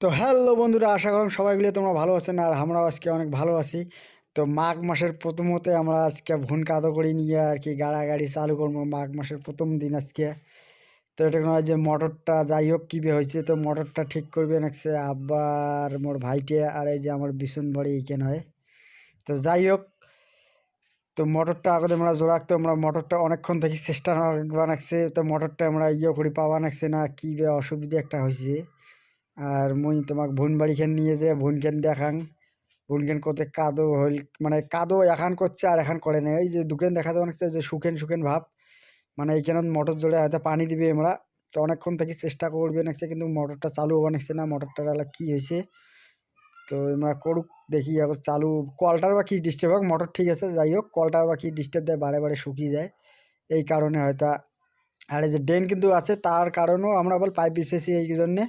তো হ্যালো বন্ধুরা, আশা করলাম সবাইগুলো তোমরা ভালো আছেন আর আমরাও আজকে অনেক ভালো আছি। তো মাঘ মাসের প্রথমতে আমরা আজকে ভুন কাদো করে নিয়ে আর কি গাড়াগাড়ি চালু করব মাঘ মাসের প্রথম দিন আজকে। তো এটা কোনো যে মোটরটা যাই হোক কীভাবে হয়েছে, তো মোটরটা ঠিক করবে নাকছে আবার মোর ভাইটে আর এই যে আমার বিছুন বাড়ি এইখানে হয়। তো যাই হোক, তো মোটরটা আগে আমরা জোড়াকতে আমরা মোটরটা অনেকক্ষণ থেকে চেষ্টা বানাচ্ছে তো মোটরটা আমরা ইয়ে করি পাওয়া নাকছে না কী অসুবিধা একটা হয়েছে। আর মুই তোমাক ভুন বাড়িখান নিয়ে যে ভুনখান দেখাং। ভুনখান করতে কাদো হইল মানে কাদো এখান করছে আর এখন করে না এই যে দেখা যাবে অনেকটা যে সুখেন সুখেন ভাব। মানে এইখানে মোটর জোরে হয়তো পানি দিবে আমরা তো অনেকক্ষণ থেকে চেষ্টা করবে নাকছে কিন্তু মোটরটা চালু হওয়া নাকছে না মোটরটা আলা কী হয়েছে তো আমরা করুক, দেখি আবার চালু, কলটার বা কী ডিস্টার্ব হোক, মোটর ঠিক আছে, যাই হোক, কলটার বা কী ডিস্টার্ব দেয়, বারে বারে শুকিয়ে যায়। এই কারণে হয়তো, আর এই যে ড্রেন কিন্তু আছে, তার কারণেও আমরা আবার পাইপ বিছেছি এই জন্যে।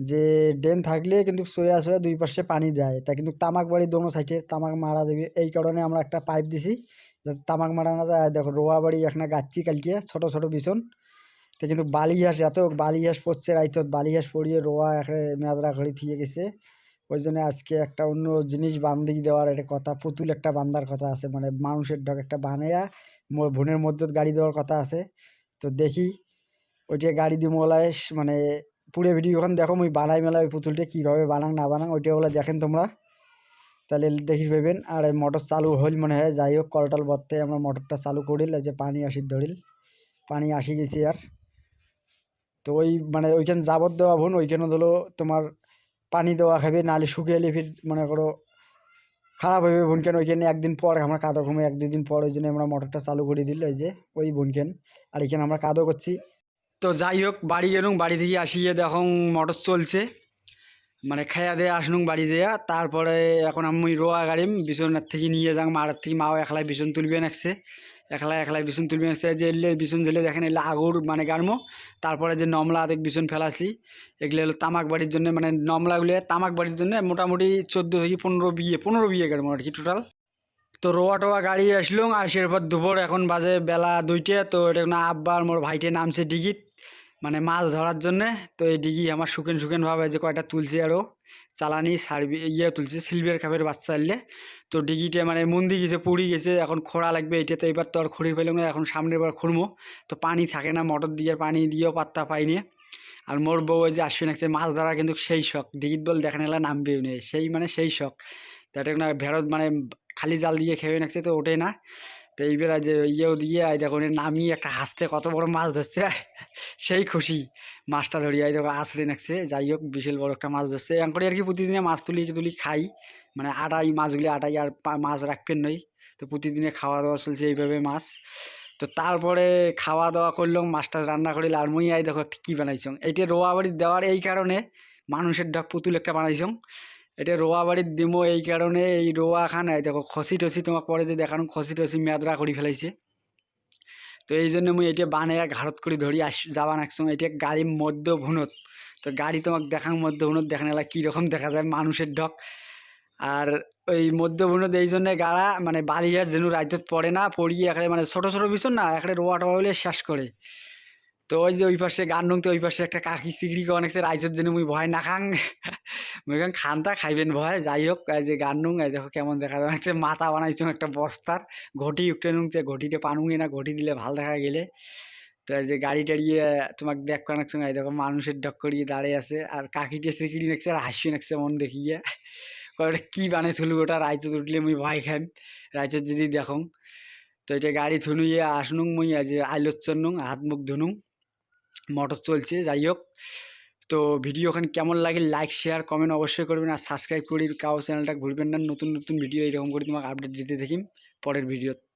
যে ড্রেন থাকলে কিন্তু সোয়া সোয়া দুই পাশে পানি দেয় তা কিন্তু তামাক বাড়ি দোনো সাইডে তামাক মারা যাবে। এই কারণে আমরা একটা পাইপ দিছি, যাতে তামাক মারা না যায়। দেখো রোয়া বাড়ি এখানে গাচ্ছি কালকে, ছোট ছোট বিছন তো কিন্তু বালি হাঁস এত বালি হাঁস পড়ছে রাইতত। বালি হাঁস পড়িয়ে রোয়া এখানে মেয়াদরা ঘড়ি থিয়ে গেছে। ওই জন্য আজকে একটা অন্য জিনিস বান্ধি দেওয়ার একটা কথা, পুতুল একটা বান্ধার কথা আছে। মানে মানুষের ঢক একটা বানাইয়া বোনের মধ্যে গাড়ি দেওয়ার কথা আছে। তো দেখি ওইটা গাড়ি দিয়ে মানে পুরো ভিডিওখান দেখো, মুই বানাই মেলা ওই পুতুলটা কীভাবে বানাং, না বানাং, ওইটা ওগুলো দেখেন তোমরা। তাহলে দেখি পাবেন আর এই মোটর চালু হইল মনে হয়, যাই হোক, কলটল বলতে আমরা মোটরটা চালু করিল যে পানি আসি ধরিল। পানি আসি গেছি আর। তো ওই মানে ওইখান জাবর দেওয়া ভুন, ওইখানে ধরো তোমার পানি দেওয়া খাবে, নাহলে শুকিয়ে এলে ফির মনে করো খারাপ হইবে বোনকেন ওইখানে একদিন পর আমরা কাদো কমে এক দুই দিন পর ওই জন্য আমরা মোটরটা চালু করে দিল ওই যে ওই বোনকেন আর এখানে আমরা কাদো করছি। তো যাই হোক, বাড়ি গেলুম, বাড়ি থেকে আসিয়ে দেখুন মোটর চলছে। মানে খাইয়া দিয়ে আসনুম বাড়ি যেয়া, তারপরে এখন আমি রোয়া গাড়িম, বিছনের থেকে নিয়ে যাং মারার থেকে মাও একলাই বিছন তুলবে নাকছে। একলাই একলাই বিছন তুলবে নাকছে, যে এলে বিছন ঝেলে দেখেন, এলে আগুর মানে গাড়মো। তারপরে যে নমলা দেখ বিছন ফেলাছি, এগুলো হলো তামাক বাড়ির জন্য মানে নমলাগুলো তামাক বাড়ির জন্য মোটামুটি চোদ্দ থেকে পনেরো বিয়ে পনেরো বিয়ে গাড়মো আর কি টোটাল তো রোয়া টোয়া গাড়ি আসলো আর সেরপর দুপুর এখন বাজে বেলা দুইটে, তো এটা না আব্বা আর মোর ভাইটে নামছে ডিগিট। মানে মাছ ধরার জন্যে, তো এই ডিগি আমার শুকেন শুকেন ভাবে যে কয়টা তুলছে আরও চালানি, সার্ভি ইয়ে তুলছে, সিলভার কাপের বাচ্চা এলে। তো ডিগিটা মানে মন্দি গেছে, পুড়ি গেছে, এখন খোঁড়া লাগবে এটা তো এবার তো আর খড়ি পেলাম না, এখন সামনের বার খুঁড়মো তো পানি থাকে না, মোটর দিয়ে পানি দিয়েও পাত্তা পাইনি আর মোর বউ যে আসবে নাকছে মাছ ধরা কিন্তু সেই শখ। ডিগিট বল দেখেন এলা নামবেও নেই সেই মানে সেই শখ। তো না ভেড়ত মানে খালি জাল দিয়ে খেয়ে নাকছে তো ওঠে না। তো এইবার যে ইয়েও দিয়ে আই দেখো নামিয়ে একটা হাসতে কত বড় মাছ ধরছে, সেই খুশি। মাছটা ধরি আই দেখো আসলে নাকছে যাই হোক, বিশাল বড় একটা মাছ ধরছে। করে আর কি প্রতিদিনে মাছ তুলি তুলি খাই। মানে আটাই মাছগুলি, আটাই আর মাছ রাখবেন নই। তো প্রতিদিনে খাওয়া দাওয়া চলছে এইভাবে মাছ। তো তারপরে খাওয়া দাওয়া করলাম, মাছটা রান্না করিল আর মুই আই দেখো কী বানাইছং। এইটা রোয়া বাড়ি দেওয়ার এই কারণে মানুষের ডাক পুতুল একটা বানাইছং। এটা রোয়া বাড়ির দিমো, এই কারণে এই রোয়া খানে দেখো, খসি টসি তোমাক পরে যে দেখানো, খসি টসি মেদরা করি ফেলাইছে। তো এই জন্য মুই এটা বানাইয়া ঘাড়ত করে ধরি, আস, যাবান একসঙ্গে এটা গাড়ির মধ্য ভুনত তো গাড়ি তোমাকে দেখার মধ্য ভুনত দেখান এলা কীরকম দেখা যায় মানুষের ঢক। আর ওই মধ্য ভুনত এই জন্যে গাড়া মানে বালিয়ার যেন রাজ্যত পড়ে না, পড়িয়ে এখানে মানে ছোটো ছোটো ভীষণ না এখানে রোয়া টোয়া হলে শেষ করে। তো ওই যে ওই পাশে গান নুংতে ওই পাশে একটা কাকি সিগড়ি অনেক রাইজের জন্য মুই ভয় না খাং। মুই খান খানতা খাইবেন ভয়। যাই হোক, এই যে গান নুং দেখো কেমন দেখা যাচ্ছে। মাথা বানাইছো একটা বস্তার। ঘটি উঠে উঠতে নুংছে, ঘটিতে পানুঙে না, ঘটি দিলে ভালো দেখা গেলে। তো এই যে গাড়ি টাড়িয়ে তোমাকে দেখ অনেক সময় দেখো মানুষের ডক করিয়ে দাঁড়িয়ে আছে। আর কাকিটে সিকিড়ি নাকছে আর হাসি নাকছে মন দেখিয়ে। ওটা কী বানাই থুলু ওটা রাইচত উঠলে মুই ভয় খাইম। রাইচত যদি দেখং। তো এটা গাড়ি থুনুইয়ে আসনুং মুই আজ আইলোচ্ছন নুং, হাত মুখ ধুনুং। মোটর চলছে, যাই হোক। তো ভিডিও ওখানে কেমন লাগে লাইক শেয়ার কমেন্ট অবশ্যই করবেন আর সাবস্ক্রাইব করি কাউ চ্যানেলটা ভুলবেন না। নতুন নতুন ভিডিও এরকম করে তোমাকে আপডেট দিতে থাকি। পরের ভিডিও